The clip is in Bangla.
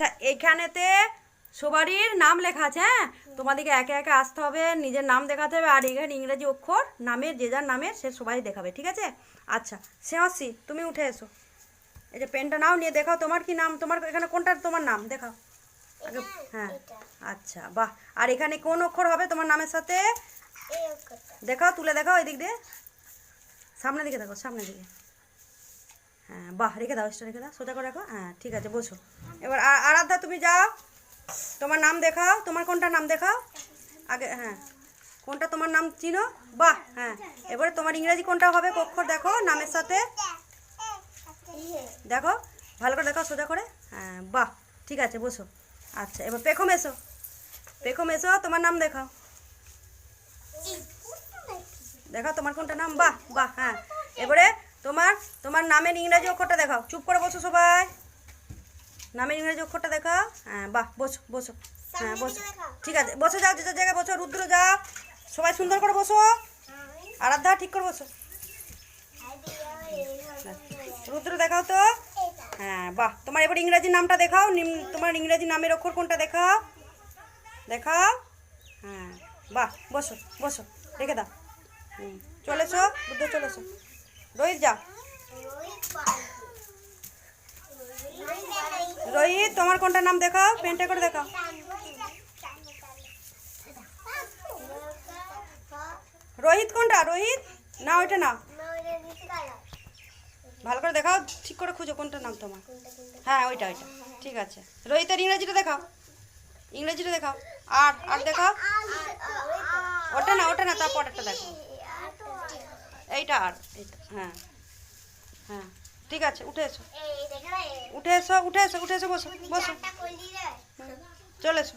আচ্ছা এখানেতে সবারই নাম লেখা আছে হ্যাঁ? তোমাদেরকে একে একে আসতে হবে নিজের নাম দেখাতে হবে আর এখানে ইংরেজি অক্ষর নামের যে যার নামের সে সবাই দেখাবে ঠিক আছে? আচ্ছা শ্রেয়সী তুমি উঠে এসো। এই যে পেনটা নাও নিয়ে দেখাও তোমার কি নাম তোমার এখানে কোনটার তোমার নাম দেখাও। হ্যাঁ। আচ্ছা বাহ। আর এখানে কোন অক্ষর হবে তোমার নামের সাথে? দেখাও তুলে দেখাও এদিক দিয়ে। সামনের দিকে দেখো সামনের দিকে। হ্যাঁ বাহ, রেখে দাও এক্সট্রা রেখে দাও, সোজা করে রাখো। হ্যাঁ ঠিক আছে বসো এবার আরাধ্যা, তুমি যাও, তোমার নাম দেখাও, তোমার কোনটা নাম দেখাও? আগে হ্যাঁ কোনটা তোমার নাম চিনো? বাহ হ্যাঁ এবারে তোমার ইংরেজি কোনটা হবে? অক্ষর দেখো, নামের সাথে। দেখো, ভালো করে দেখাও, সোজা করে। হ্যাঁ বাহ, ঠিক আছে, বসো। আচ্ছা এবার পেখম এসো। পেখম এসো, তোমার নাম দেখাও। দেখাও তোমার কোনটা নাম? বাহ বাহ হ্যাঁ। তোমার নামের ইংরাজি অক্ষরটা দেখাও। চুপ করে বসো সবাই। নামের ইংরাজি অক্ষরটা দেখাও। হ্যাঁ বাহ বসো বসো। হ্যাঁ বসো। ঠিক আছে বসে যাও যে জায়গায় বসো রুদ্র যাও। সবাই সুন্দর করে বসো। আরাধ্যা ঠিক করে বসো। রুদ্র দেখাও তো। হ্যাঁ বাহ তোমার এবার ইংরেজি নামটা দেখাও। তোমার ইংরেজি নামের অক্ষর কোনটা দেখাও? দেখাও। হ্যাঁ বাহ বসো বসো রেখে দাও। হুম চলে এসো রুদ্র চলে এসো। রোহিত যা রোহিত তোমার কোনটা নাম দেখাও? পেনটা করে দেখাও। রোহিত কোনটা? রোহিত? না ওইটা না ভালো করে দেখাও, ঠিক করে খুঁজো কোনটা নাম তোমার। হ্যাঁ ওইটা ওইটা। ঠিক আছে। রোহিতের ইংরেজিটা দেখাও। ইংরেজিটা দেখাও। আর আর দেখাও। ওটা না ওটা না তার পরেরটা দেখো এইটা আর, এইটা হ্যাঁ হ্যাঁ। ঠিক আছে উঠে এসো। উঠে এসো উঠে এসো উঠে এসো বসো। বসো। চলে এসো।